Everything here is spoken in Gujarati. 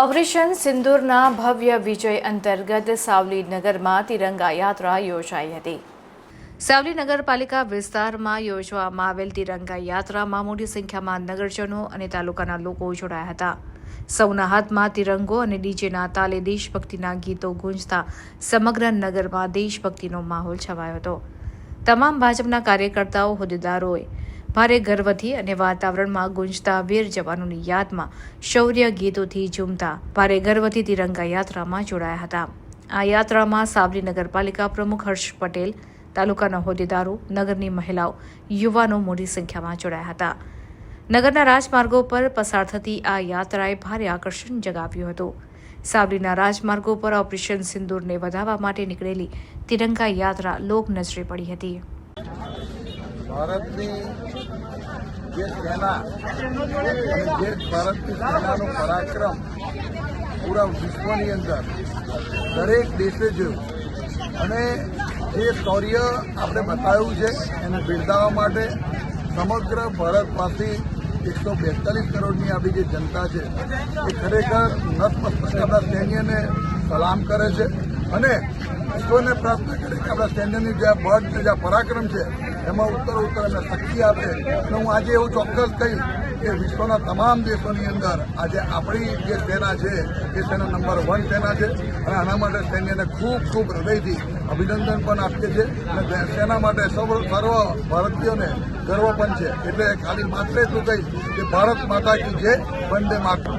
ઓપરેશન સિંદૂરના ભવ્ય વિજય અંતર્ગત સાવલી નગરમાં તિરંગા યાત્રા યોજાઈ હતી. સાવલી નગરપાલિકા વિસ્તારમાં યોજવામાં આવેલ તિરંગા યાત્રામાં મોટી સંખ્યામાં નગરજનો અને તાલુકાના લોકો જોડાયા હતા. સૌના હાથમાં તિરંગો અને ડીજેના તાલે દેશભક્તિના ગીતો ગુંજતા સમગ્ર નગરમાં દેશભક્તિનો માહોલ છવાયો હતો. તમામ ભાજપના કાર્યકર્તાઓ હોદ્દેદારોએ ભારે ગર્વથી અને વાતાવરણમાં ગુંજતા વીર જવાનોની યાદમાં શૌર્ય ગીતોથી ઝૂમતા ભારે ગર્વથી તિરંગા યાત્રામાં જોડાયા હતા. આ યાત્રામાં સાવલી નગરપાલિકા પ્રમુખ હર્ષ પટેલ, તાલુકાના હોદ્દેદારો, નગરની મહિલાઓ, યુવાનો મોટી સંખ્યામાં જોડાયા હતા. નગરના રાજમાર્ગો પર પસાર થતી આ યાત્રાએ ભારે આકર્ષણ જગાવ્યું હતું. સાવલીના રાજમાર્ગો પર ઓપરેશન સિંદૂરને વધાવવા માટે નીકળેલી તિરંગા યાત્રા લોક નજરે પડી હતી. ભારતની જે સેના, જે ભારતની સેનાનું પરાક્રમ પૂરા વિશ્વની અંદર દરેક દેશે જોયું. અને જે શૌર્ય આપણે બતાવ્યું છે એને બિરદાવવા માટે સમગ્ર ભારતમાંથી એકસો બેતાલીસ કરોડની આપણી જે જનતા છે, એ ખરેખર નતમસ્તક આપણા સૈન્યને સલામ કરે છે. અને ઈશ્વરને પ્રાર્થના કરે કે આપણા સૈન્યની જે બળ જે પરાક્રમ છે એમાં ઉત્તર ઉત્તર એમને શક્તિ આપે. અને હું આજે એવું ચોક્કસ કહીશ કે વિશ્વના તમામ દેશોની અંદર આજે આપણી જે સેના છે, એ સેના નંબર વન સેના છે અને આના માટે સૈન્યને ખૂબ ખૂબ હૃદયથી અભિનંદન પણ આપીએ છીએ. અને સેના માટે સર્વ સર્વ ભારતીયોને ગર્વ પણ છે. એટલે ખાલી માત્ર એટલું કહીશ કે ભારત માતા કી જય, વંદે માતા.